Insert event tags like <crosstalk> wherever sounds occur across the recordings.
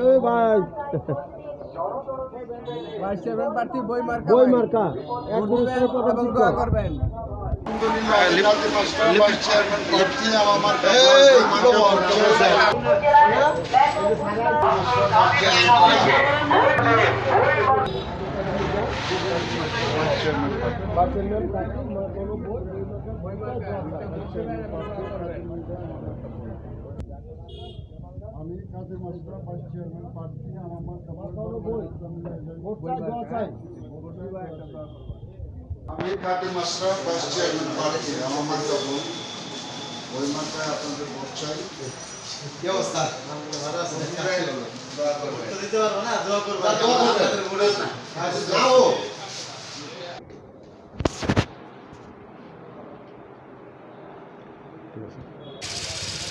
এই ভাই <laughs> vice chairman প্রার্থী বই মার্কা বই মার্কা। এক ভোট এবং দোয়া করবেন। আমি কাজী মাস্টার ভাইস চেয়ারম্যান প্রার্থী আমার আমি কাজী মাস্টার ভাইস চেয়ারম্যান প্রার্থী আমার মার্কা বোন ওই মাত্রায় আপনাদের ভোট চাই কি অবস্থা দোয়া না দোয়া করব দোয়া। আপনাদের ভোটের না আচ্ছা, যাও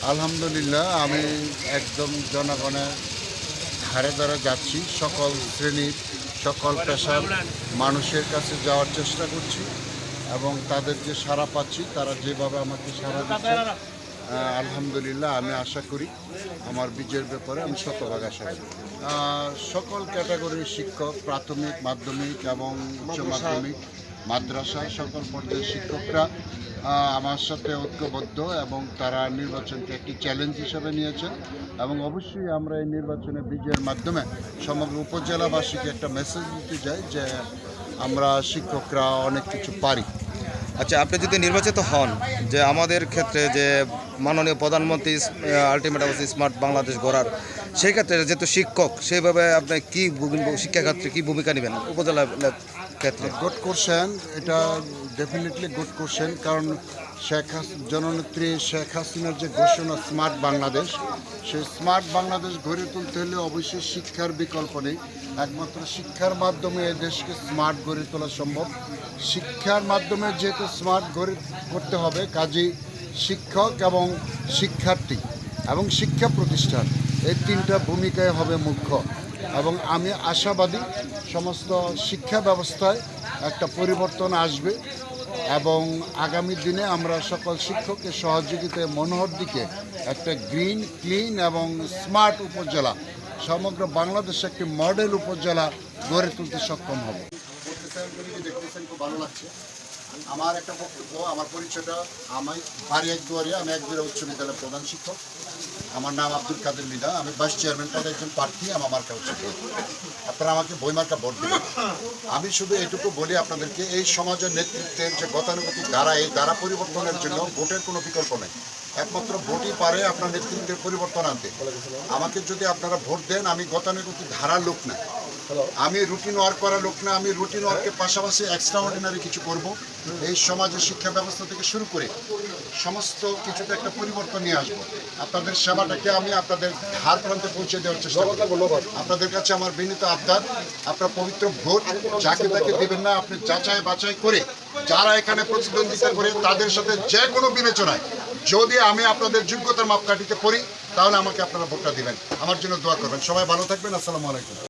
আলহামদুলিল্লাহ, আমি একদম জনগণের ধারে ধারে যাচ্ছি। সকল শ্রেণির, সকল পেশার মানুষের কাছে যাওয়ার চেষ্টা করছি এবং তাদের যে সাড়া পাচ্ছি, তারা যেভাবে আমাকে সাড়া দিচ্ছে আলহামদুলিল্লাহ আমি আশা করি আমার বিজয়ের ব্যাপারে আমি শতভাগ আশা করি। সকল ক্যাটাগরির শিক্ষক, প্রাথমিক, মাধ্যমিক এবং উচ্চ মাধ্যমিক মাদ্রাসা সকল পর্যায়ের শিক্ষকরা আমার সাথে ঐক্যবদ্ধ এবং তারা নির্বাচনকে একটি চ্যালেঞ্জ হিসেবে নিয়েছেন এবং অবশ্যই আমরা এই নির্বাচনে বিজয়ের মাধ্যমে সমগ্র উপজেলাবাসীকে একটা মেসেজ দিতে যাই যে আমরা শিক্ষকরা অনেক কিছু পারি। আচ্ছা আপনি যদি নির্বাচিত হন, যে আমাদের ক্ষেত্রে যে মাননীয় প্রধানমন্ত্রী আলটিমেট অবস্থা স্মার্ট বাংলাদেশ গড়ার। সেই ক্ষেত্রে যেহেতু শিক্ষক, সেইভাবে আপনি কি ভূমি- শিক্ষা ক্ষেত্রে কি ভূমিকা নেবেন উপজেলা ক্ষেত্রে? গুড কোশ্চেন এটা ডেফিনেটলি গুড কোশ্চেন কারণ শেখ জননেত্রী শেখ হাসিনার যে ঘোষণা স্মার্ট বাংলাদেশ, সেই স্মার্ট বাংলাদেশ গড়ে তুলতে হলে অবশ্যই শিক্ষার বিকল্প নেই। একমাত্র শিক্ষার মাধ্যমে এই দেশকে স্মার্ট গড়ে তোলা সম্ভব। শিক্ষার মাধ্যমে যেহেতু স্মার্ট গড়ে করতে হবে, কাজেই শিক্ষক এবং শিক্ষার্থী এবং শিক্ষা প্রতিষ্ঠান এই তিনটা ভূমিকায় হবে মুখ্য। এবং আমি আশাবাদী সমস্ত শিক্ষা ব্যবস্থায় একটা পরিবর্তন আসবে এবং আগামী দিনে আমরা সকল শিক্ষকের সহযোগিতায় মনোহর দিকে একটা গ্রিন, ক্লিন এবং স্মার্ট উপজেলা, সমগ্র বাংলাদেশে একটি মডেল উপজেলা গড়ে তুলতে সক্ষম হব। আমার একটা বক্তব্য, আমার পরিচয়টা, আমি বাড়ি এক দুয়ারে আমি এক দুয়ারে উচ্চ বিদ্যালয়ের প্রধান শিক্ষক। আমার নাম আব্দুল কাদের মিদা, আমি ভাইস চেয়ারম্যান পদে একজন প্রার্থী আমার মার্কা হচ্ছে আপনারা আমাকে বই মার্কা ভোট দেবেন। আমি শুধু এটুকু বলি আপনাদেরকে, এই সমাজের নেতৃত্বের যে গতানুগতিক ধারা, এই ধারা পরিবর্তনের জন্য ভোটের কোনো বিকল্প নেই। একমাত্র ভোটই পারে আপনার নেতৃত্বের পরিবর্তন আনতে। আমাকে যদি আপনারা ভোট দেন, আমি গতানুগতিক ধারার লোক না। আমি রুটিন ওয়ার্ক করা লোক না আমি রুটিন ওয়ার্কের পাশাপাশি এক্সট্রা অর্ডিনারি কিছু করব। এই সমাজের শিক্ষা ব্যবস্থা থেকে শুরু করে সমস্ত কিছুতে একটা পরিবর্তন নিয়ে আসব। আপনাদের সেবাটাকে আমি আপনাদের ধার প্রান্তে পৌঁছে দেওয়ার চেষ্টা করব। আপনাদের কাছে আমার বিনীত আবদার আপনার পবিত্র ভোট যাকে তাকে দেবেন না আপনি যাচাই বাছাই করে যারা এখানে প্রতিদ্বন্দ্বিতা করে তাদের সাথে যে কোনো বিবেচনায় যদি আমি আপনাদের যোগ্যতার মাপকাঠিতে পড়ি তাহলে আমাকে আপনারা ভোটটা দিবেন। আমার জন্য দোয়া করবেন। সবাই ভালো থাকবেন। আসসালামু আলাইকুম।